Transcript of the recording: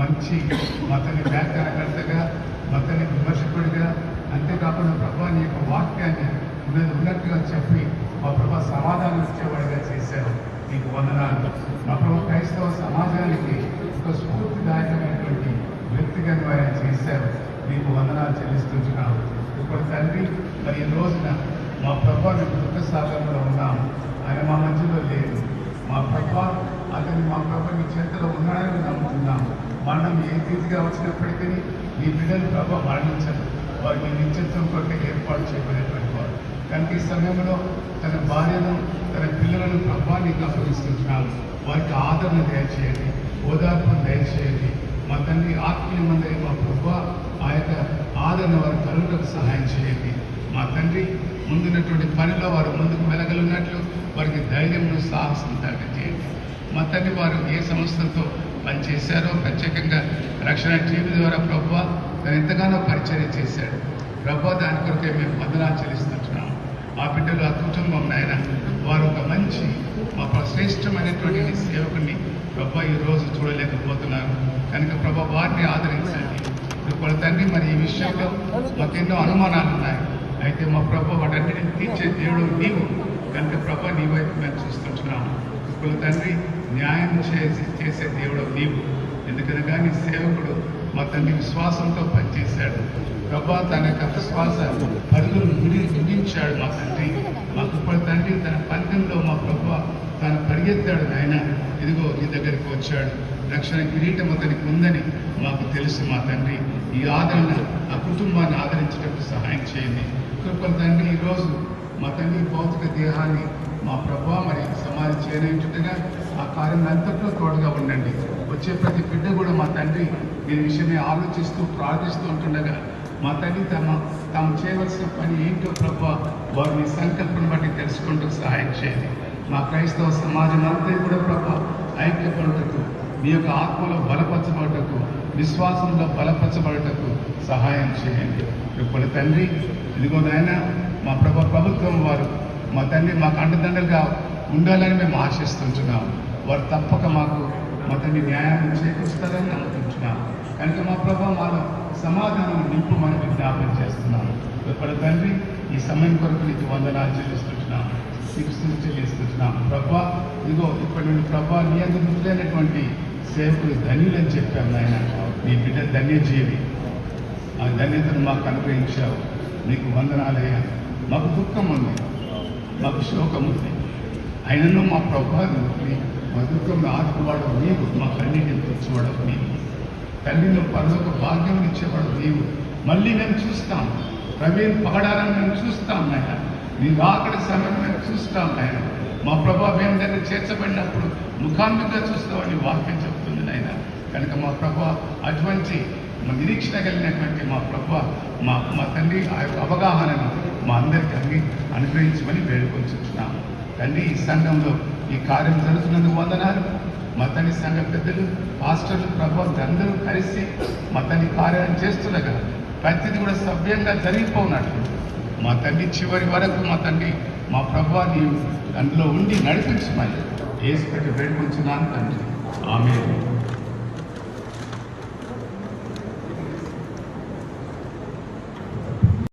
మంచి మతని వ్యాఖ్యానకర్తగా మతని విమర్శకుడిగా అంతేకాకుండా ప్రభా నీ యొక్క వాక్యాన్ని ఉన్నది ఉన్నట్టుగా చెప్పి మా ప్రభా సమాధానం ఇచ్చేవాడిగా చేశారు. నీకు వందనాలు. మా ప్రభా క్రైస్తవ సమాజానికి ఒక స్ఫూర్తిదాయకమైనటువంటి వ్యక్తిగా ఆయన చేశారు నీకు వందనాలు చెల్లిస్తున్నాం ఇప్పుడు తండ్రి మరి ఈ రోజున మా ప్రభా నీకు దుఃఖ సాగరంలో ఉన్నాము ఆయన మా మధ్యలో లేదు మా ప్రభా అతని మా ప్రభా నీ చేతిలో ఉన్నాడని నమ్ముతున్నాము మరణం ఏ రీతిగా వచ్చినప్పటికీ ఈ బిడ్డలు ప్రభావ మరణించరు. వారికి నిత్యత్వం కొరకు ఏర్పాటు చేయబడినటువంటి వారు. కనుక ఈ సమయంలో తన భార్యను తన పిల్లలను ప్రభా నీకు వారికి ఆదరణ దయచేయండి ఓదార్పు దయచేయండి. మా తండ్రి ఆత్మీయమందరి మా ప్రభు ఆ యొక్క ఆదరణ వారి కలుగులకు సహాయం చేయండి. మా తండ్రి ముందున్నటువంటి పనిలో వారు ముందుకు వెలగలున్నట్లు వారికి ధైర్యమును సాహసం చేయండి మా తండ్రి వారు ఏ సంస్థతో సంస్థలతో పనిచేశారో ప్రత్యేకంగా రక్షణ టీవీ ద్వారా ప్రభు తను ఎంతగానో పరిచర్య చేశాడు. ప్రభు దాని కొరకే మేము వందనాలు చెల్లిస్తుంటున్నాము ఆ బిడ్డలు ఆ కుటుంబం నాయన వారు ఒక మంచి మా ప్రశ్రేష్టమైనటువంటి సేవకుని ప్రభా ఈ రోజు చూడలేకపోతున్నారు. కనుక ప్రభా వారిని ఆదరించండి. ఇప్పుడు తండ్రి మరి ఈ విషయంలో మాకెన్నో అనుమానాలు ఉన్నాయి. అయితే మా ప్రభా వాటన్నిటిని తీర్చే దేవుడు నీవు. కనుక ప్రభా నీ వైపు మేము చూస్తుంటున్నాము. ఇప్పుడు తండ్రి న్యాయం చేసి చేసే దేవుడు నీవు. ఎందుకనగా నీ సేవకుడు మా తండ్రి విశ్వాసంతో పనిచేశాడు. ప్రభా తన యొక్క విశ్వాస పరుగులు ముడి ముగించాడు మా తండ్రి. మాకు ఇప్పటి తండ్రి తన పందెంలో మా ప్రభా తాను పరిగెత్తాడు ఆయన ఇదిగో నీ దగ్గరికి వచ్చాడు. రక్షణ కిరీటం అతనికి ఉందని మాకు తెలుసు మా తండ్రి. ఈ ఆదరణ ఆ కుటుంబాన్ని ఆదరించడానికి సహాయం చేయండి. కృపల తండ్రి ఈరోజు మా తండ్రి భౌతిక దేహాన్ని మా సమాధి ఆ కార్యం అంతట్లో తోడుగా ఉండండి. వచ్చే ప్రతి బిడ్డ కూడా మా తండ్రి దీని విషయమే ఆలోచిస్తూ ప్రార్థిస్తూ ఉంటుండగా మా తల్లి తమ తాము చేయవలసిన పని ఏంటో ప్రభు వారు మీ సంకల్పం బట్టి తెలుసుకుంటూ సహాయం చేయండి. మా క్రైస్తవ సమాజం అంతా కూడా ప్రభా ఐక్యపడుటకు మీ యొక్క ఆత్మలో బలపరచబడటకు విశ్వాసంలో బలపరచబడటకు సహాయం చేయండి. ఇప్పుడు తండ్రి ఇదిగో నాయన మా ప్రభ ప్రభుత్వం వారు మా తండ్రి మాకు అండదండలుగా ఉండాలని మేము ఆశిస్తుంటున్నాం. వారు తప్పక మాకు మా తండ్రి న్యాయాన్ని చేకూరుస్తారని నమ్ముతుంటున్నాం. కనుక మా ప్రభా మాలో సమాధానం నింపమని విజ్ఞాపన చేస్తున్నాం. ఇప్పుడు తండ్రి ఈ సమయం కొరకు నీకు వందనాలు చెల్లిస్తుంటున్నాం. నీకు చెల్లిస్తున్నాం ప్రభా ఇదిగో ఇప్పటి నుండి ప్రభా నీ అందు మృతులైనటువంటి సేవకులు ధన్యులని చెప్పాను నాయన. నీ బిడ్డ ధన్యజీవి. ఆ ధన్యతను మాకు అనుగ్రహించావు. నీకు వందనాలయ్యా మాకు దుఃఖం ఉంది. మాకు శోకం ఉంది. అయినను మా ప్రభావం మా దుఃఖంలో ఆదుకోవాడు నీవు మా కన్నీటిని తెచ్చేవాడు నీవు. తల్లిలో పరలోక భాగ్యం ఇచ్చేవాడు నీవు. మళ్ళీ మేము చూస్తాం. ప్రవీణ్ పగడాలని మేము చూస్తాం ఆయన నీ రాకడి సమయం మేము చూస్తాం ఆయన మా ప్రభా మేము దగ్గర చేర్చబడినప్పుడు ముఖాముఖిగా చూస్తామని వాక్యం చెప్తుంది నాయన. కనుక మా ప్రభా అటువంటి నిరీక్షణ కలిగినటువంటి మా ప్రభా మా మా తండ్రి ఆ యొక్క అవగాహనను మా అనుగ్రహించమని వేడుకొంచున్నాం తండ్రి ఈ సంఘంలో ఈ కార్యం జరుగుతున్నందుకు వందనాలు. మతని సంఘ పెద్దలు పాస్టర్లు ప్రభావం అందరూ కలిసి మతని తండ్రి కార్యాలను చేస్తుండగా ప్రతిది కూడా సవ్యంగా జరిగిపోనట్లు మా తండ్రి చివరి వరకు మా తండ్రి మా ప్రభా దాంట్లో అందులో ఉండి నడిపించమని ఏసు వేడుకొంచున్నాను తండ్రి.